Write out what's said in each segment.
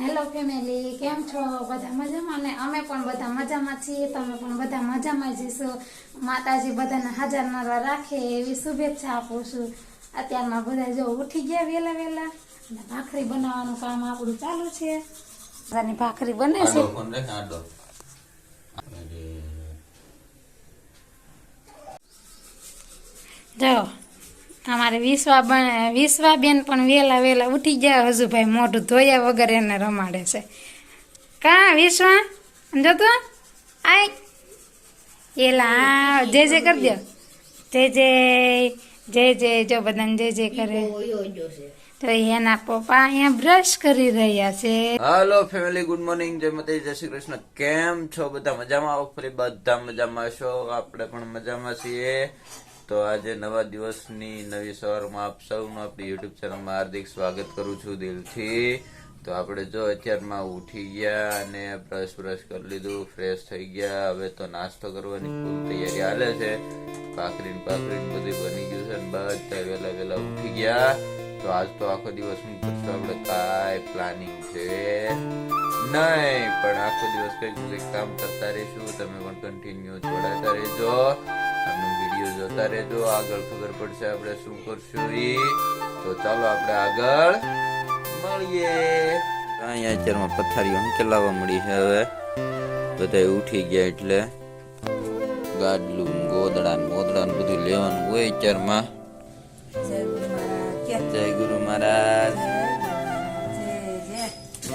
Hello family કેમ છો? બધા મજામાં? ને અમે પણ બધા મજામાં છીએ. તમે પણ બધા મજામાં જઈશો માતાજી બધાને હાજર નરવા રાખે એવી શુભેચ્છા આપું છું. અત્યારમાં બધા જો ઉઠી ગયા વહેલા વહેલા. અને ભાખરી બનાવવાનું કામ આપણું ચાલુ છે. બધાની ભાખરી બને છે. આડો અમારે વિશ્વા બન વિશ્વા બેન પણ વહેલા વહેલા ઉઠી ગયા. હજુ ભાઈ મોઢું ધોયા વગર એને રમાડે છે. કા વિશ્વા? જો તો? આય. એલા જય જય કરી દો જય જય જય જય જો બધાને જય જય કરે. તો એના પપ્પા અહીંયા બ્રશ કરી રહ્યા છે. હાલો ફેમિલી ગુડ મોર્નિંગ જય માતાજી જય શ્રી કૃષ્ણ. કેમ છો? બધા મજામાં? આવો ફરી બધા મજામાં છો? આપણે પણ મજામાં છીએ. તો આજે નવા દિવસની નવી સવારમાં આપ સૌનું આપણી યુટ્યુબ ચેનલમાં હાર્દિક સ્વાગત કરું છું દિલથી. તો આપણે જો અત્યારમાં ઉઠી ગયા અને બ્રશ બ્રશ કરી લીધું ફ્રેશ થઈ ગયા. હવે તો નાસ્તો કરવાની ખૂબ તૈયારી હાલે છે. ભાખરી ને ભાખરી બધું બની ગયું છે ને બધા વહેલા વહેલા ઉઠી ગયા. તો આજ તો આખો દિવસ શું કરશું આપણે કાંઈ પ્લાનિંગ છે? નહીં, પણ આખો દિવસ કંઈક કામ કરતા રહીશું. તમે પણ કન્ટિન્યુ જોડાતા રહેજો. અને વીડિયો જોતા રહેજો. આગળ ખબર પડશે આપણે શું કરશું એ તો ચાલો આપણે આગળ મળીએ. અહીંયા અત્યારમાં પથારીઓ અંકેલાવા મળી છે હવે. બધા ઉઠી ગયા એટલે ગાડલું ગોદડા ને ગોદડા બધું લેવાનું હોય અત્યારમાં. જય ગુરુ મહારાજ.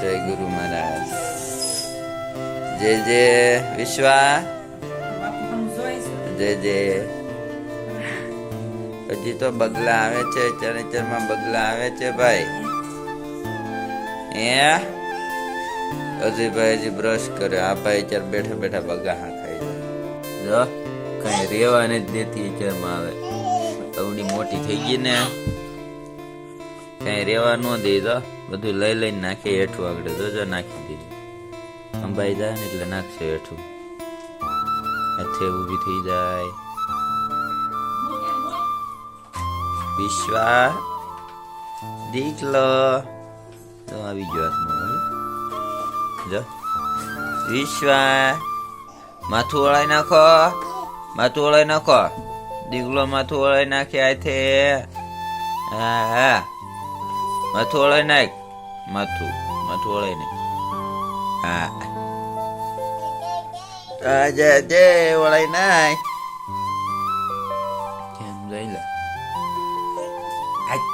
જય ગુરુ મહારાજ. જય જય. વિશ્વા. જય હજી તો બગલા આવે છે ચરેચરમાં બગલા આવે છે ભાઈ. હે? હજી ભાઈ, હજી બ્રશ કર્યો આ ભાઈ ચાર બેઠા બેઠા બગા ખાઈ જો, કઈ રેવા જ દેતી અત્યારમાં આવે અવડી મોટી થઈ ગઈ ને. કઈ રેવા ન દે તો બધું લઈ લઈને નાખે હેઠું આગળ. જોજો નાખી દીધું. અંબાઈ જાય ને એટલે નાખશે હેઠું. હાથે ઊભી થઈ જાય. વિશ્વા, દીકલો. તો આવી ગયો હાથમાં. જો. વિશ્વા, માથું વળાઈ નાખો. માથું વળાઈ નાખો. દીકલો માથું વળાઈ નાખે આથે હા હા. માથું વળાઈ નાખ. માથું માથું વળાઈ નાખ. હા. આજે દે વળાઈ નાખ કેમ લઈ લે આઈ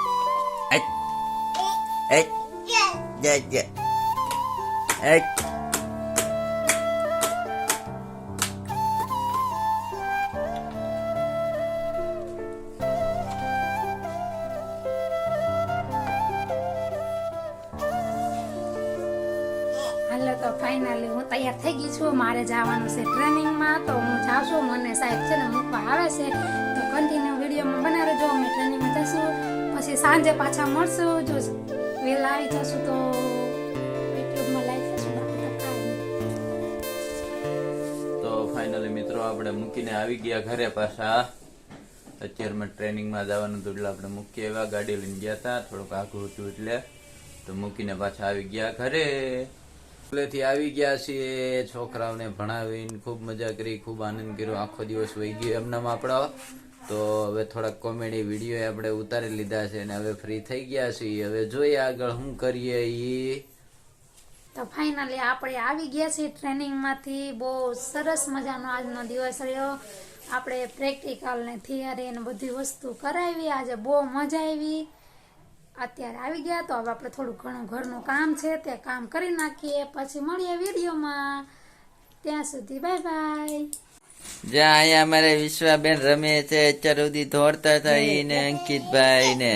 આઈ તૈયાર થઈ ગઈ છું. મારે જવાનું છે ટ્રેનિંગમાં. તો હું જાઉં છું. મને સાહેબ છે ને મૂકવા આવે છે. તો કન્ટિન્યુ વિડીયોમાં બનાવી રહેજો અમે ટ્રેનિંગમાં જશું પછી સાંજે પાછા મળશું. જો વહેલા આવી જશું તો ફાઇનલી મિત્રો આપણે મૂકીને આવી ગયા ઘરે પાછા. અત્યારમાં ટ્રેનિંગમાં જવાનું હતું એટલે આપણે મૂકી આવ્યા. ગાડી લઈને ગયા હતા. થોડુંક આઘું હતું એટલે. તો મૂકીને પાછા આવી ગયા ઘરે. સ્કૂલેથી આવી ગયા છીએ, છોકરાઓને ભણાવીને ખૂબ મજા કરી, ખૂબ આનંદ કર્યો. આખો દિવસ વહી ગયો એમનામાં આપણો. તો હવે થોડાક કોમેડી વીડિયો આપણે ઉતારી લીધા છે અને હવે ફ્રી થઈ ગયા છીએ. હવે જોઈએ આગળ શું કરીએ ઈ. તો ફાઇનલી આપણે આવી ગયા છીએ ટ્રેનિંગમાંથી. બહુ સરસ મજાનો આજનો દિવસ રહ્યો. આપણે પ્રેક્ટિકલ ને થિયરી ને બધી વસ્તુ કરાવી. આજે બહુ મજા આવી. અત્યારે આવી ગયા તો હવે આપણે થોડું ઘણું ઘરનું કામ છે તે કામ કરી નાખીએ. પછી મળીએ વિડીયોમાં. ત્યાં સુધી બાય બાય. જ્યાં અહીંયા અમારે વિશ્વાબેન રમે છે અત્યાર સુધી દોડતા હતા ને અંકિતભાઈ ને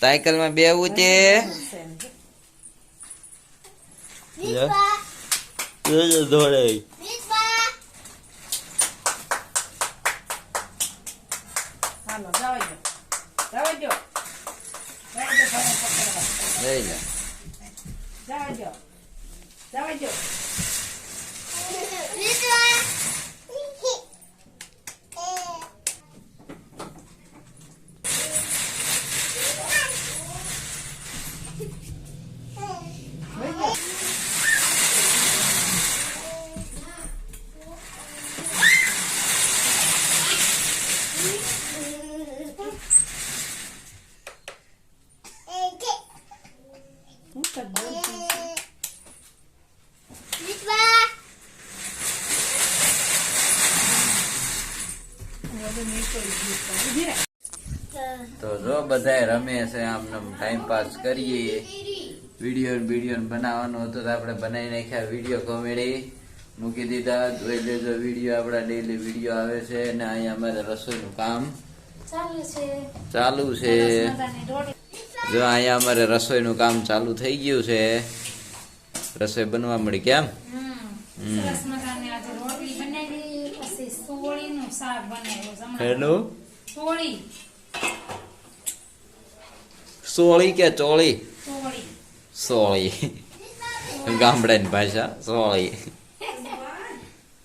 સાયકલમાં બેવું છે. દોડે. હાલો જવા દો જવા દો લઈ લે જવા દો જવા દો જ બોલતી છે. બધું નીકળી ગયું તો. જો બધાય રમે છે આમને ટાઈમ પાસ કરીએ. વીડિયો વીડિયો બનાવવાનો હતો તો આપણે બનાવી નાખ્યા વીડિયો કોમેડી મૂકી દીધા. જોઈ લેજો વીડિયો આપણા ડેલી વીડિયો આવે છે અને અહીંયા અમારે રસોઈનું કામ ચાલુ છે. જો અહીંયા અમારે રસોઈનું કામ ચાલુ થઈ ગયું છે. રસોઈ બનવા મળી કેમ? હમ. સરસ મજાની આજે રોટલી બનાવી પછી સોળીનું શાક એનું સોળી. સોળી કે ચોળી સોળી. સોળી. ગામડાની ભાષા સોળી.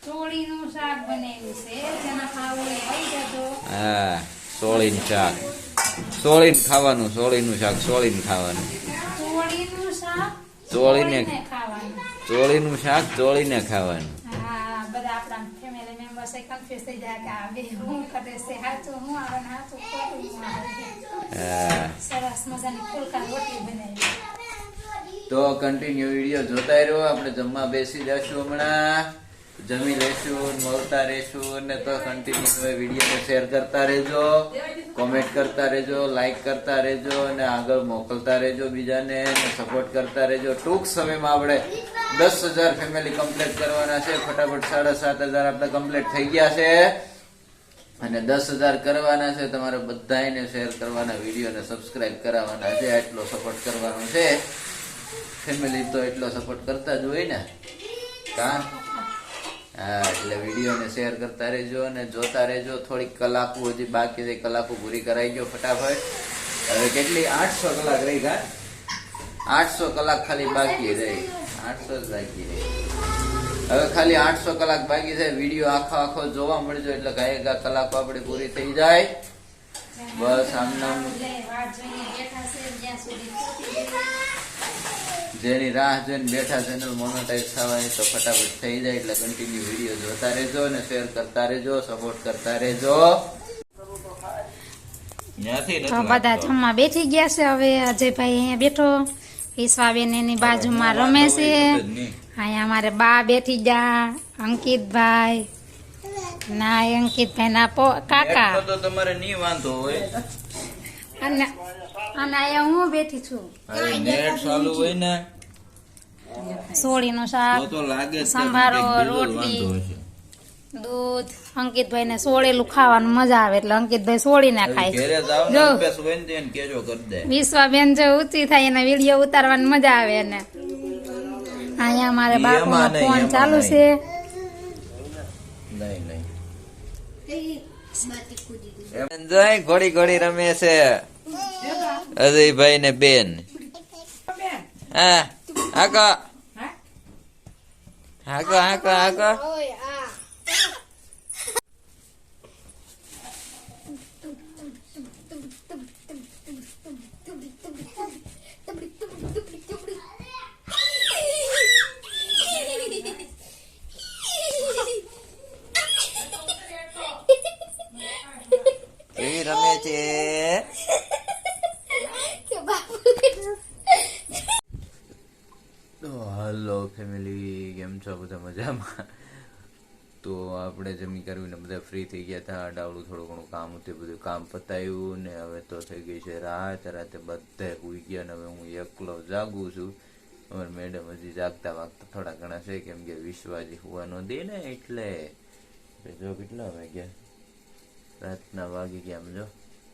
ચોળીનું શાક બનાવ્યું છે જેના ખાવું હા સોળીનું શાક. સોળીને ખાવાનું સોળીનું શાક સોળીને ખાવાનું. ચોળીનું શાક ચોળીને- ચોળીને શાક ચોળીને ખાવાનું. આપણા ફેમિલી મેમ્બર્સ કન્ફ્યુઝ થઈ જાય કે આ બે હું કરે છે હાચું હું આવે ને હાચું ખોટું હું આવે સરસ મજાની ફુલકા રોટલી બનાવી તો કન્ટિન્યુ વીડિયો જોતા રહ્યો આપણે જમવા બેસી જશું હમણાં. જમી લેશું, મળતા રહેશું અને તો કન્ટિન્યુ તમે વિડીયોને શેર કરતા રહેજો કોમેન્ટ કરતા રહેજો લાઈક કરતા રહેજો અને આગળ મોકલતા રહેજો બીજાને સપોર્ટ કરતા રહેજો. ટૂંક સમયમાં આપણે દસ હજાર ફેમિલી કમ્પ્લીટ કરવાના છે. ફટાફટ સાડા સાત હજાર આપણે કમ્પ્લીટ થઈ ગયા છે. અને દસ હજાર કરવાના છે. તમારે બધાને શેર કરવાના વિડીયોને સબસ્ક્રાઇબ કરાવવાના છે. એટલો સપોર્ટ કરવાનો છે. ફેમિલી તો એટલો સપોર્ટ કરતા જ હોય ને. કા? હા, એટલે વિડીયોને શેર કરતા રહેજો અને જોતા રહેજો. થોડીક કલાકો હજી બાકી છે, કલાકો પૂરી કરાઈ ગયો ફટાફટ. હવે કેટલી? આઠસો કલાક રહી કા આઠસો કલાક ખાલી બાકી રહી. આઠસો જ બાકી રહી. હવે ખાલી આઠસો કલાક બાકી છે. વીડિયો આખો આખો જોવા મળજો એટલે ગાય ગા કલાકો આપણી પૂરી થઈ જાય. બસ, આમ નામ. જેની રાહ જોઈને બેઠા ચેનલ મોનોટાઈઝ થવાની તો ફટાફટ થઈ જાય એટલે કન્ટિન્યુ વીડિયો જોતા રહેજો અને શેર કરતા રહેજો સપોર્ટ કરતા રહેજો. બધા જમવા બેઠી ગયા છે હવે. અજયભાઈ અહીંયા બેઠો. ઈશ્વાબેન એની બાજુમાં રમે છે. અહીંયા અમારે બા બેઠી ગયા અંકિતભાઈ ના એ અંકિતભાઈ ના પો કાકા. તો તમારે નહીં વાંધો હોય. અને અને અહીંયા હું બેઠી છું. હવે નેટ ચાલુ હોય ને સોળીનું શાક તો તો લાગે સંભારો, રોટલી. દૂધ અંકિતભાઈ ને સોળેલું ખાવાનું મજા આવે એટલે અંકિતભાઈ સોળી ના ખાય વિશ્વાબેન જો ઊંચી થાય એને વીડિયો ઉતારવાની મજા આવે એને. અહીંયા મારે નહીં, ફોન ચાલુ છે. ઘોડી ઘોડી રમે છે. અજયભાઈ ને બેન. હા હાકો. હા? હાકો હાકો હાકો કેવી રમે છે તો હલો ફેમિલી કેમ છો? બધા મજામાં? તો આપણે જમી કરવીને બધા ફ્રી થઈ ગયા હતા. ડાવડું થોડું ઘણું કામ હતું બધું કામ પતાવ્યું ને હવે તો થઈ ગઈ છે રાત. રાતે બધા ઉઈ ગયા ને હવે હું એકલો જાગું છું. અમારે મેડમ હજી જાગતા વાગતા થોડા ઘણા છે, કેમ કે વિશ્વાજી હોવાનો દે ને એટલે. જો કેટલા વાગ્યા રાતના વાગી ગયા આમ જો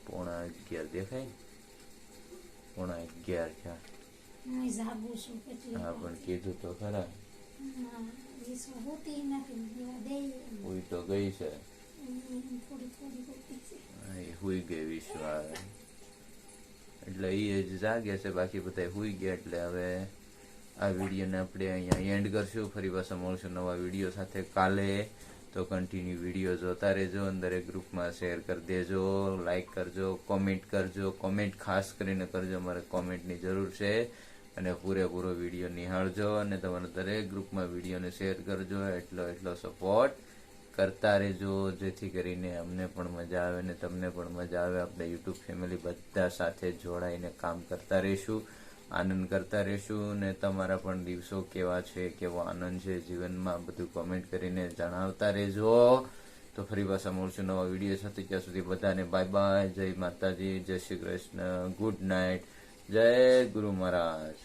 પોણા અગિયાર દેખાય પોણા અગિયાર છે હું પણ કીધું તો ખરા. હુઈ તો ગઈ છે. એ હુઈ ગઈ વિશ્વા એટલે એ જ જાગે છે બાકી બધા હુઈ ગયા એટલે હવે આ વિડીયોને આપણે અહીંયા એન્ડ કરશું. ફરી પાછા મળશું નવા વીડિયો સાથે. કાલે તો કન્ટિન્યુ વીડિયો જોતા રહેજો અંદર એક ગ્રુપમાં શેર કરી દેજો લાઈક કરજો કોમેન્ટ કરજો. કોમેન્ટ ખાસ કરીને કરજો મારે કોમેન્ટની જરૂર છે. અને પૂરેપૂરો વીડિયો નિહાળજો અને તમારા દરેક ગ્રુપમાં વિડીયોને શેર કરજો, એટલો એટલો સપોર્ટ કરતા રહેજો, જેથી કરીને અમને પણ મજા આવે ને તમને પણ મજા આવે. આપણે યુટ્યુબ ફેમિલી બધા સાથે જોડાઈને કામ કરતા રહીશું, આનંદ કરતા રહેશું ને તમારા પણ દિવસો કેવા છે, કેવો આનંદ છે જીવનમાં બધું કોમેન્ટ કરીને જણાવતા રહેજો. તો ફરી પાછા મળશું નવા વીડિયો સાથે. ત્યાં સુધી બધાને બાય બાય જય માતાજી, જય શ્રી કૃષ્ણ. ગુડ નાઇટ જય ગુરુ મહારાજ.